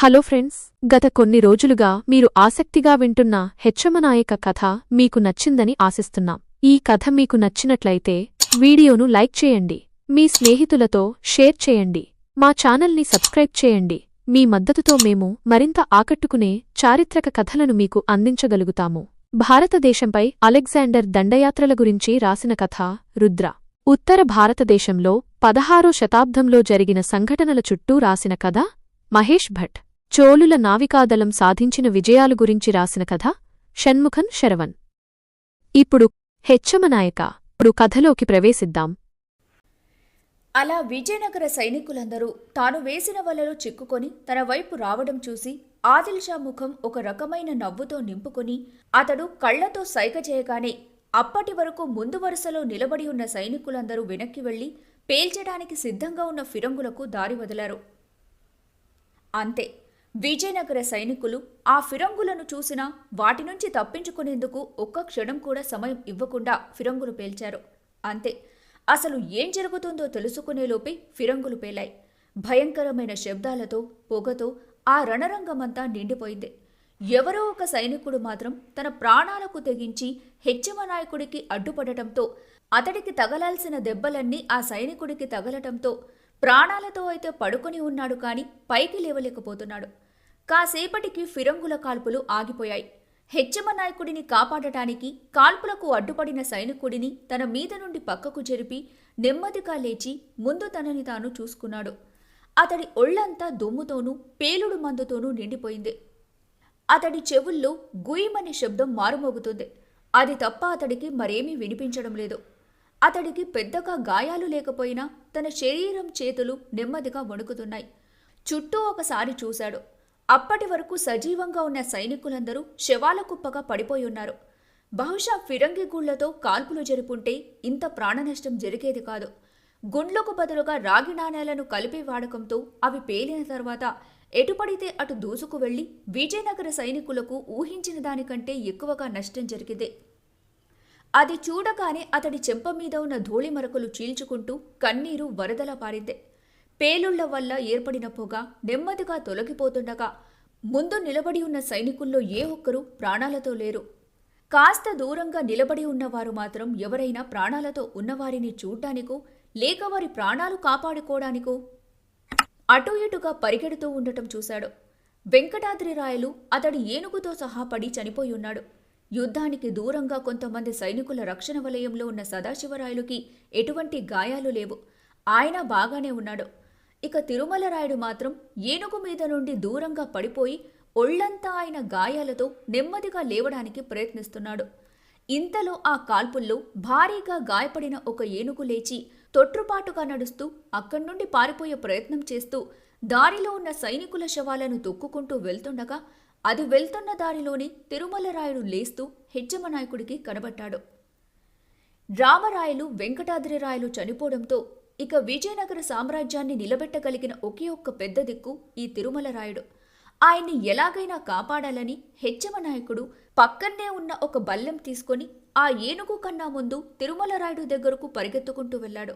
Hello friends గత కొన్ని రోజులుగా మీరు ఆసక్తిగా వింటున్న హెచ్చమనాయక కథ మీకు నచ్చిందని ఆశిస్తున్నాం. ఈ కథ మీకు నచ్చినట్లయితే వీడియోను లైక్ చేయండి. మీ స్నేహితులతో షేర్ చేయండి. మా ఛానల్ని సబ్స్క్రైబ్ చేయండి. మీ మద్దతుతో మేము మరింత ఆకట్టుకునే చారిత్రక కథలను మీకు అందించగలుగుతాము. భారతదేశంపై అలెగ్జాండర్ దండయాత్రల గురించి రాసిన కథ రుద్ర. ఉత్తర భారతదేశంలో పదహారో శతాబ్దంలో జరిగిన సంఘటనల చుట్టూ రాసిన కథ మహేష్ భట్. చోళుల నావికాదళం సాధించిన విజయాలు గురించి రాసిన కథ షణ్ముఖన్ శరవన్ ఇప్పుడు హెచ్చమనాయక ఇప్పుడు కథలోకి ప్రవేశిద్దాం. అలా విజయనగర సైనికులందరూ తాను వేసిన వలలో చిక్కుకొని తన వైపు రావడం చూసి ఆదిల్షా ముఖం ఒక రకమైన నవ్వుతో నింపుకొని అతడు కళ్ళతో సైగ చేయగానే అప్పటి వరకు ముందు వరుసలో నిలబడి ఉన్న సైనికులందరూ వెనక్కి వెళ్ళి పేల్చడానికి సిద్ధంగా ఉన్న ఫిరంగులకు దారి వదిలారు. అంతే విజయనగర సైనికులు ఆ ఫిరంగులను చూసినా వాటి నుంచి తప్పించుకునేందుకు ఒక్క క్షణం కూడా సమయం ఇవ్వకుండా ఫిరంగులు పేల్చారు. అంతే అసలు ఏం జరుగుతుందో తెలుసుకునేలోపే ఫిరంగులు పేలాయి. భయంకరమైన శబ్దాలతో పొగతో ఆ రణరంగమంతా నిండిపోయింది. ఎవరో ఒక సైనికుడు మాత్రం తన ప్రాణాలకు తెగించి హెచ్చమ నాయకుడికి అడ్డుపడటంతో అతడికి తగలాల్సిన దెబ్బలన్నీ ఆ సైనికుడికి తగలటంతో ప్రాణాలతో అయితే పడుకొని ఉన్నాడు కానీ పైకి లేవలేకపోతున్నాడు. కాసేపటికి ఫిరంగుల కాల్పులు ఆగిపోయాయి. హెచ్చమ నాయకుడిని కాపాడటానికి కాల్పులకు అడ్డుపడిన సైనికుడిని తన మీద నుండి పక్కకు జరిపి నెమ్మదిగా లేచి ముందు తనని తాను చూసుకున్నాడు. అతడి ఒళ్ళంతా దుమ్ముతోనూ పేలుడు మందుతోనూ నిండిపోయింది. అతడి చెవుల్లో గుయ్యమనే శబ్దం మారుమోగుతుంది. అది తప్ప అతడికి మరేమీ వినిపించడం లేదు. అతడికి పెద్దగా గాయాలు లేకపోయినా తన శరీరం చేతులు నెమ్మదిగా వణుకుతున్నాయి. చుట్టూ ఒకసారి చూశాడు. అప్పటి వరకు సజీవంగా ఉన్న సైనికులందరూ శవాల కుప్పగా పడిపోయున్నారు బహుశా ఫిరంగి గుళ్ళతో కాల్పులు జరుపుంటే ఇంత ప్రాణనష్టం జరిగేది కాదు. గుండ్లకు బదులుగా రాగి నాణేలను కలిపే వాడకంతో అవి పేలిన తర్వాత ఎటుపడితే అటు దూసుకు వెళ్ళి విజయనగర సైనికులకు ఊహించిన దానికంటే ఎక్కువగా నష్టం జరిగింది అది చూడగానే అతడి చెంప మీద ఉన్న ధూళి మరకలు చీల్చుకుంటూ కన్నీరు వరదలా పారింది. పేలుళ్ళ వల్ల ఏర్పడిన పొగ నెమ్మదిగా తొలగిపోతుండగా ముందు నిలబడి ఉన్న సైనికుల్లో ఏ ఒక్కరూ ప్రాణాలతో లేరు. కాస్త దూరంగా నిలబడి ఉన్నవారు మాత్రం ఎవరైనా ప్రాణాలతో ఉన్నవారిని చూడ్డానికో లేక వారి ప్రాణాలు కాపాడుకోవడానికో అటు ఇటుగా పరిగెడుతూ ఉండటం చూశాడు. వెంకటాద్రి రాయలు అతడి ఏనుగుతో సహా పడి చనిపోయి ఉన్నాడు. యుద్ధానికి దూరంగా కొంతమంది సైనికుల రక్షణ వలయంలో ఉన్న సదాశివరాయలుకి ఎటువంటి గాయాలు లేవు. ఆయన బాగానే ఉన్నాడు. ఇక తిరుమలరాయుడు మాత్రం ఏనుగు మీద నుండి దూరంగా పడిపోయి ఒళ్ళంతా ఆయన గాయాలతో నెమ్మదిగా లేవడానికి ప్రయత్నిస్తున్నాడు. ఇంతలో ఆ కాల్పుల్లో భారీగా గాయపడిన ఒక ఏనుగు లేచి తొట్రుపాటుగా నడుస్తూ అక్కడి నుండి పారిపోయే ప్రయత్నం చేస్తూ దారిలో ఉన్న సైనికుల శవాలను తొక్కుకుంటూ వెళ్తుండగా అది వెళ్తున్న దారిలోనే తిరుమలరాయుడు లేస్తూ హెచ్చమనాయకుడికి కనబడ్డాడు. రామరాయలు వెంకటాద్రిరాయలు చనిపోవడంతో ఇక విజయనగర సామ్రాజ్యాన్ని నిలబెట్టగలిగిన ఒకే ఒక్క పెద్ద దిక్కు ఈ తిరుమలరాయుడు. ఆయన్ని ఎలాగైనా కాపాడాలని హెచ్చమనాయకుడు పక్కనే ఉన్న ఒక బల్లెం తీసుకొని ఆ ఏనుగు కన్నా ముందు తిరుమలరాయుడు దగ్గరకు పరిగెత్తుకుంటూ వెళ్ళాడు.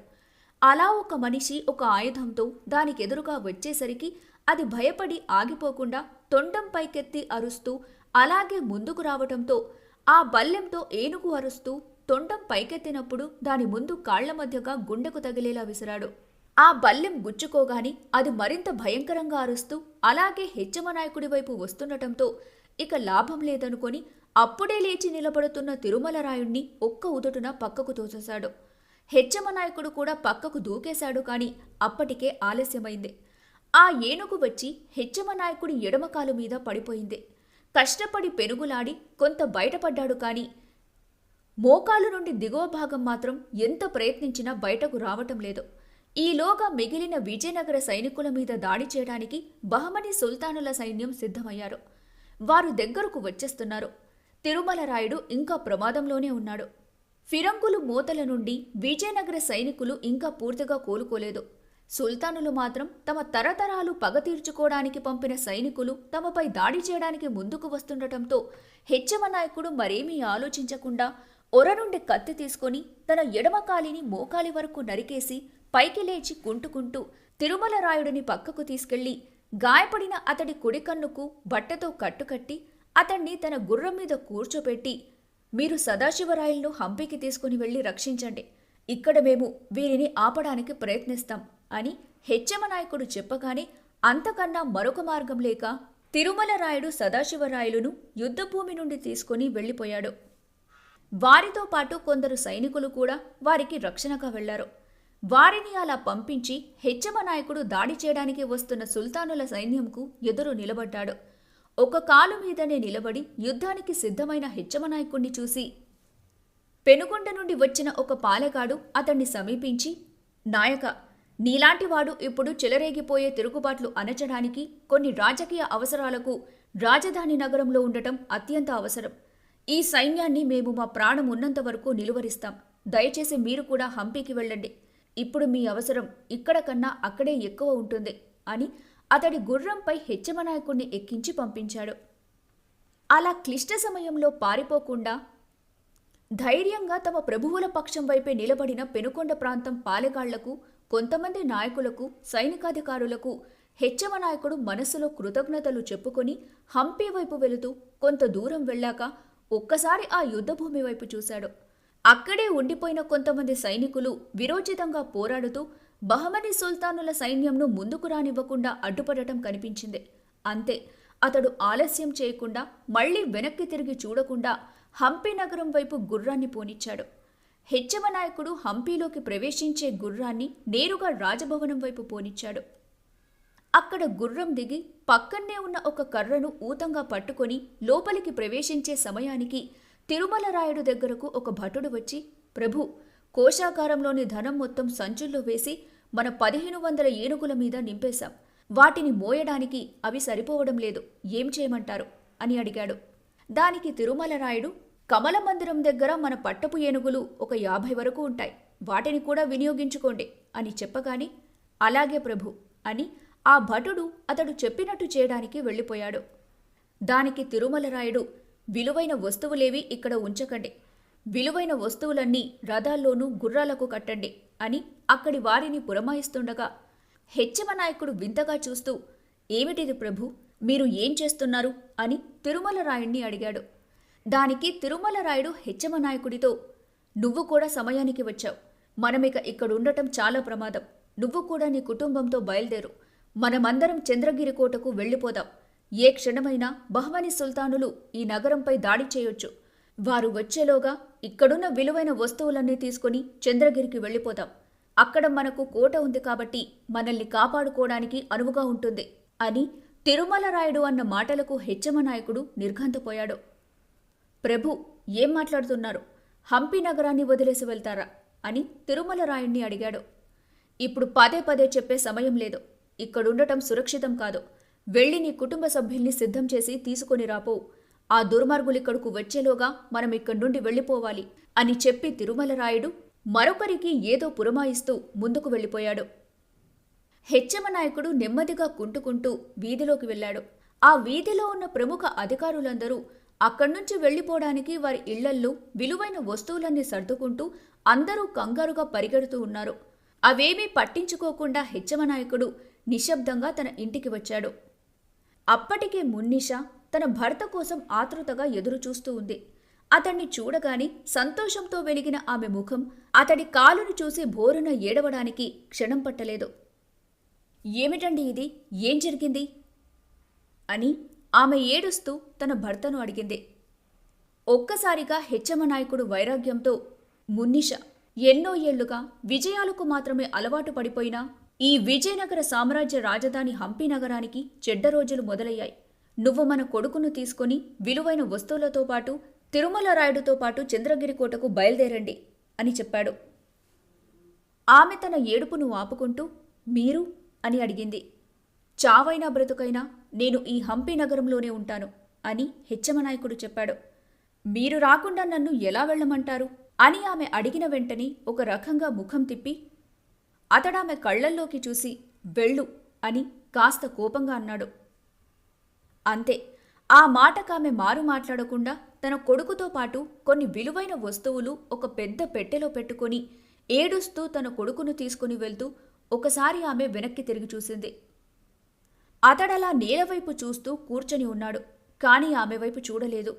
అలా ఒక మనిషి ఒక ఆయుధంతో దానికెదురుగా వచ్చేసరికి అది భయపడి ఆగిపోకుండా తొండం పైకెత్తి అరుస్తూ అలాగే ముందుకు రావటంతో ఆ బల్లెంతో ఏనుగు అరుస్తూ తొండం పైకెత్తినప్పుడు దాని ముందు కాళ్ళ మధ్యగా గుండెకు తగిలేలా విసిరాడు. ఆ బల్లెం గుచ్చుకోగాని అది మరింత భయంకరంగా అరుస్తూ అలాగే హెచ్చమనాయకుడి వైపు వస్తుండటంతో ఇక లాభం లేదనుకొని అప్పుడే లేచి నిలబడుతున్న తిరుమలరాయుణ్ణి ఒక్క ఉదుటున పక్కకు తోసేశాడు. హెచ్చమనాయకుడు కూడా పక్కకు దూకేశాడు కాని అప్పటికే ఆలస్యమైంది. ఆ ఏనుగు వచ్చి హెచ్చమనాయకుడి ఎడమకాలు మీద పడిపోయింది. కష్టపడి పెనుగులాడి కొంత బయటపడ్డాడు కానీ మోకాలు నుండి దిగువ భాగం మాత్రం ఎంత ప్రయత్నించినా బయటకు రావటం లేదు. ఈలోగా మిగిలిన విజయనగర సైనికుల మీద దాడి చేయడానికి బహమని సుల్తానుల సైన్యం సిద్ధమయ్యారు. వారు దగ్గరకు వచ్చేస్తున్నారు. తిరుమల రాయుడు ఇంకా ప్రమాదంలోనే ఉన్నాడు. ఫిరంగులు మూతల నుండి విజయనగర సైనికులు ఇంకా పూర్తిగా కోలుకోలేదు. సుల్తానులు మాత్రం తమ తరతరాలు పగ తీర్చుకోవడానికి పంపిన సైనికులు తమపై దాడి చేయడానికి ముందుకు వస్తుండటంతో హెచ్చమ నాయకుడు మరేమీ ఆలోచించకుండా ఒర నుండి కత్తి తీసుకొని తన ఎడమ కాలిని మోకాలి వరకు నరికేసి పైకి లేచి కుంటుకుంటూ తిరుమల రాయుడిని పక్కకు తీసుకెళ్ళి గాయపడిన అతడి కుడి కన్నుకు బట్టతో కట్టుకట్టి అతన్ని తన గుర్రం మీద కూర్చోపెట్టి మీరు సదాశివరాయలను హంపీకి తీసుకుని వెళ్ళి రక్షించండి. ఇక్కడ మేము వీరిని ఆపడానికి ప్రయత్నిస్తాం అని హెచ్చమనాయకుడు చెప్పగానే అంతకన్నా మరొక మార్గం లేక తిరుమల రాయుడు సదాశివరాయలును యుద్ధభూమి నుండి తీసుకుని వెళ్ళిపోయాడు. వారితో పాటు కొందరు సైనికులు కూడా వారికి రక్షణగా వెళ్ళారు. వారిని అలా పంపించి హెచ్చమ నాయకుడు దాడి చేయడానికి వస్తున్న సుల్తానుల సైన్యంకు ఎదురు నిలబడ్డాడు. ఒక కాలు మీదనే నిలబడి యుద్ధానికి సిద్ధమైన హెచ్చమ నాయకుణ్ణి చూసి పెనుగొండ నుండి వచ్చిన ఒక పాలెగాడు అతన్ని సమీపించి నాయక నీలాంటివాడు ఇప్పుడు చెలరేగిపోయే తిరుగుబాట్లు అణచడానికి కొన్ని రాజకీయ అవసరాలకు రాజధాని నగరంలో ఉండటం అత్యంత అవసరం. ఈ సైన్యాన్ని మేము మా ప్రాణం ఉన్నంత వరకు నిలువరిస్తాం. దయచేసి మీరు కూడా హంపీకి వెళ్ళండి. ఇప్పుడు మీ అవసరం ఇక్కడ కన్నా అక్కడే ఎక్కువ ఉంటుంది అని అతడి గుర్రంపై హెచ్చమనాయకుణ్ణి ఎక్కించి పంపించాడు. అలా క్లిష్ట సమయంలో పారిపోకుండా ధైర్యంగా తమ ప్రభువుల పక్షం వైపే నిలబడిన పెనుకొండ ప్రాంతం పాలెగాళ్ళకు కొంతమంది నాయకులకు సైనికాధికారులకు హెచ్చమ నాయకుడు మనస్సులో కృతజ్ఞతలు చెప్పుకొని హంపీ వైపు వెళుతూ కొంత దూరం వెళ్ళాక ఒక్కసారి ఆ యుద్ధభూమి వైపు చూశాడు. అక్కడే ఉండిపోయిన కొంతమంది సైనికులు విరోచితంగా పోరాడుతూ బహమని సుల్తానుల సైన్యంను ముందుకు రానివ్వకుండా అడ్డుపడటం కనిపించింది. అంతే అతడు ఆలస్యం చేయకుండా మళ్ళీ వెనక్కి తిరిగి చూడకుండా హంపి నగరం వైపు గుర్రాన్ని పోనిచ్చాడు. హెచ్చమనాయకుడు హంపీలోకి ప్రవేశించే గుర్రాన్ని నేరుగా రాజభవనం వైపు పోనిచ్చాడు. అక్కడ గుర్రం దిగి పక్కన్నే ఉన్న ఒక కర్రను ఊతంగా పట్టుకొని లోపలికి ప్రవేశించే సమయానికి తిరుమల రాయుడు దగ్గరకు ఒక భటుడు వచ్చి ప్రభు కోశాగారంలోని ధనం మొత్తం సంచుల్లో వేసి మన పదిహేను వందల ఏనుగుల మీద నింపేశాం. వాటిని మోయడానికి అవి సరిపోవడం లేదు. ఏం చేయమంటారు? అని అడిగాడు. దానికి తిరుమల రాయుడు కమల మందిరం దగ్గర మన పట్టపు ఏనుగులు ఒక యాభై వరకు ఉంటాయి. వాటిని కూడా వినియోగించుకోండి అని చెప్పగానే అలాగే ప్రభు అని ఆ భటుడు అతడు చెప్పినట్టు చేయడానికి వెళ్ళిపోయాడు. దానికి తిరుమలరాయుడు విలువైన వస్తువులేవి ఇక్కడ ఉంచకండి. విలువైన వస్తువులన్నీ రథాల్లోనూ గుర్రాలకు కట్టండి అని అక్కడి వారిని పురమాయిస్తుండగా హెచ్చమ నాయకుడు వింతగా చూస్తూ ఏమిటిది ప్రభు? మీరు ఏం చేస్తున్నారు? అని తిరుమలరాయుణ్ణి అడిగాడు. దానికి తిరుమలరాయుడు హెచ్చమ నాయకుడితో నువ్వు కూడా సమయానికి వచ్చావు. మనమిక ఇక్కడుండటం చాలా ప్రమాదం. నువ్వు కూడా నీ కుటుంబంతో బయలుదేరు. మనమందరం చంద్రగిరి కోటకు వెళ్ళిపోదాం. ఏ క్షణమైనా బహ్మని సుల్తానులు ఈ నగరంపై దాడి చేయొచ్చు. వారు వచ్చేలోగా ఇక్కడున్న విలువైన వస్తువులన్నీ తీసుకుని చంద్రగిరికి వెళ్ళిపోదాం. అక్కడ మనకు కోట ఉంది కాబట్టి మనల్ని కాపాడుకోవడానికి అనువుగా ఉంటుంది అని తిరుమలరాయుడు అన్న మాటలకు హెచ్చమనాయకుడు నిర్ఘంతపోయాడు. ప్రభు ఏం మాట్లాడుతున్నారు? హంపి నగరాన్ని వదిలేసి వెళ్తారా? అని తిరుమలరాయుణ్ణి అడిగాడు. ఇప్పుడు పదే పదే చెప్పే సమయం లేదు. ఇక్కడుండటం సురక్షితం కాదు. వెళ్ళి నీ కుటుంబ సభ్యుల్ని సిద్ధం చేసి తీసుకొని రాపో. ఆ దుర్మార్గులిక్కడకు వచ్చేలోగా మనం ఇక్కడి నుండి వెళ్ళిపోవాలి అని చెప్పి తిరుమలరాయుడు మరొకరికి ఏదో పురమాయిస్తూ ముందుకు వెళ్ళిపోయాడు. హెచ్చమ నాయకుడు నెమ్మదిగా కుంటుకుంటూ వీధిలోకి వెళ్ళాడు. ఆ వీధిలో ఉన్న ప్రముఖ అధికారులందరూ అక్కడ్నుంచి వెళ్ళిపోవడానికి వారి ఇళ్ళల్లో విలువైన వస్తువులన్నీ సర్దుకుంటూ అందరూ కంగారుగా పరిగెడుతూ ఉన్నారు. అవేమీ పట్టించుకోకుండా హెచ్చమ నాయకుడు నిశ్శబ్దంగా తన ఇంటికి వచ్చాడు. అప్పటికే మున్నిష తన భర్త కోసం ఆతృతగా ఎదురుచూస్తూ ఉంది. అతన్ని చూడగానే సంతోషంతో వెలిగిన ఆమె ముఖం అతడి కాలును చూసి బోరున ఏడవడానికి క్షణం పట్టలేదు. ఏమిటండి ఇది? ఏం జరిగింది? అని ఆమె ఏడుస్తూ తన భర్తను అడిగింది. ఒక్కసారిగా హెచ్చమనాయకుడు వైరాగ్యంతో మున్నిష ఎన్నో ఏళ్ళుగా విజయాలకు మాత్రమే అలవాటు పడిపోయినా ఈ విజయనగర సామ్రాజ్య రాజధాని హంపి నగరానికి చెడ్డ రోజులు మొదలయ్యాయి. నువ్వు మన కొడుకును తీసుకొని విలువైన వస్తువులతో పాటు తిరుమల రాయుడుతో పాటు చంద్రగిరి కోటకు బయలుదేరండి అని చెప్పాడు. ఆమె తన ఏడుపును ఆపుకుంటూ మీరు? అని అడిగింది. చావైనా బ్రతుకైనా నేను ఈ హంపి నగరంలోనే ఉంటాను అని హెచ్చమనాయకుడు చెప్పాడు. మీరు రాకుండా నన్ను ఎలా వెళ్ళమంటారు? అని ఆమె అడిగిన వెంటనే ఒక రకంగా ముఖం తిప్పి అతడామె కళ్ళల్లోకి చూసి వెళ్ళు అని కాస్త కోపంగా అన్నాడు. అంతే ఆ మాటకామె మారు మాట్లాడకుండా తన కొడుకుతో పాటు కొన్ని విలువైన వస్తువులు ఒక పెద్ద పెట్టెలో పెట్టుకొని ఏడుస్తూ తన కొడుకును తీసుకుని వెళ్తూ ఒకసారి ఆమె వెనక్కి తిరిగి చూసింది. అతడలా నేలవైపు చూస్తూ కూర్చొని ఉన్నాడు కానీ ఆమె వైపు చూడలేదు.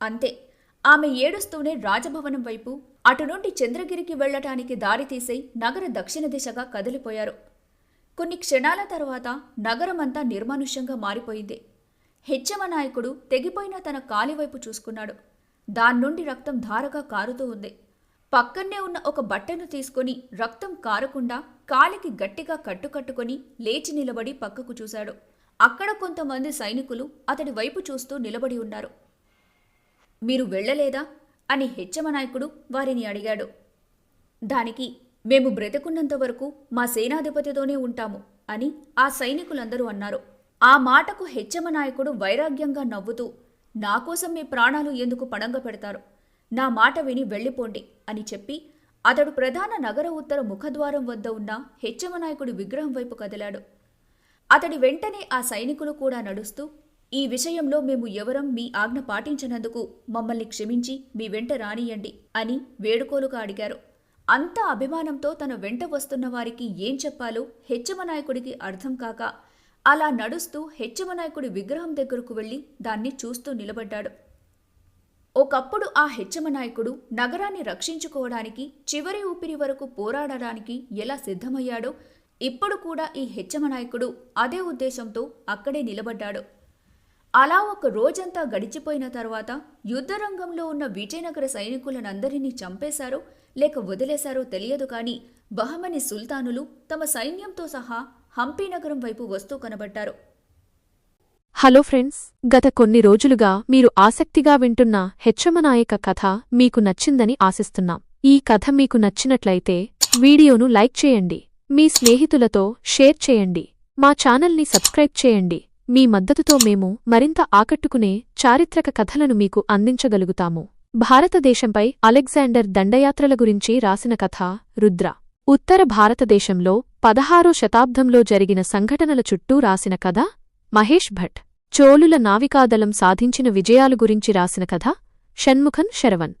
అంతే ఆమె ఏడుస్తూనే రాజభవనం వైపు అటు నుండి చంద్రగిరికి వెళ్ళటానికి దారితీసి నగర దక్షిణ దిశగా కదిలిపోయారు. కొన్ని క్షణాల తర్వాత నగరమంతా నిర్మానుష్యంగా మారిపోయింది. హెచ్చమ నాయకుడు తెగిపోయిన తన కాలివైపు చూసుకున్నాడు. దాన్నుండి రక్తం ధారగా కారుతూ ఉంది. పక్కనే ఉన్న ఒక బట్టను తీసుకొని రక్తం కారకుండా కాలికి గట్టిగా కట్టుకట్టుకుని లేచి నిలబడి పక్కకు చూశాడు. అక్కడ కొంతమంది సైనికులు అతడి వైపు చూస్తూ నిలబడి ఉన్నారు. మీరు వెళ్ళలేదా? అని హెచ్చమ నాయకుడు వారిని అడిగాడు. దానికి మేము బ్రతకున్నంత వరకు మా సేనాధిపతితోనే ఉంటాము అని ఆ సైనికులందరూ అన్నారు. ఆ మాటకు హెచ్చమ నాయకుడు వైరాగ్యంగా నవ్వుతూ నా కోసం మీ ప్రాణాలు ఎందుకు పణంగా పెడతారు? నా మాట విని వెళ్ళిపోండి అని చెప్పి అతడు ప్రధాన నగర ఉత్తర ముఖద్వారం వద్ద ఉన్న హెచ్చమ నాయకుడి విగ్రహం వైపు కదిలాడు. అతడి వెంటనే ఆ సైనికులు కూడా నడుస్తూ ఈ విషయంలో మేము ఎవరం మీ ఆజ్ఞ పాటించినందుకు మమ్మల్ని క్షమించి మీ వెంట రానియండి అని వేడుకోలుగా అడిగారు. అంత అభిమానంతో తన వెంట వస్తున్న వారికి ఏం చెప్పాలో హెచ్చమ నాయకుడికి అర్థం కాక అలా నడుస్తూ హెచ్చమ నాయకుడి విగ్రహం దగ్గరకు వెళ్ళి దాన్ని చూస్తూ నిలబడ్డాడు. ఒకప్పుడు ఆ హెచ్చమ నాయకుడు నగరాన్ని రక్షించుకోవడానికి చివరి ఊపిరి వరకు పోరాడడానికి ఎలా సిద్ధమయ్యాడో ఇప్పుడు కూడా ఈ హెచ్చమ నాయకుడు అదే ఉద్దేశంతో అక్కడే నిలబడ్డాడు. అలా ఒక రోజంతా గడిచిపోయిన తర్వాత యుద్ధరంగంలో ఉన్న విజయనగర సైనికులనందరినీ చంపేశారో లేక వదిలేశారో తెలియదు కానీ బహమని సుల్తానులు తమ సైన్యంతో సహా హంపీ నగరం వైపు వస్తూ కనబడ్డారు. హలో ఫ్రెండ్స్ గత కొన్ని రోజులుగా మీరు ఆసక్తిగా వింటున్న హెచ్చమనాయక కథ మీకు నచ్చిందని ఆశిస్తున్నాం. ఈ కథ మీకు నచ్చినట్లయితే వీడియోను లైక్ చేయండి. మీ స్నేహితులతో షేర్ చేయండి. మా ఛానల్ని సబ్స్క్రైబ్ చేయండి. మీ మద్దతుతో మేము మరింత ఆకట్టుకునే చారిత్రక కథలను మీకు అందించగలుగుతాము. భారతదేశంపై అలెగ్జాండర్ దండయాత్రల గురించి రాసిన కథ రుద్ర. ఉత్తర భారతదేశంలో పదహారో శతాబ్దంలో జరిగిన సంఘటనల చుట్టూ రాసిన కథ మహేష్ భట్. చోళుల నావికాదళం సాధించిన విజయాలు గురించి రాసిన కథ షణ్ముఖన్ శరవన్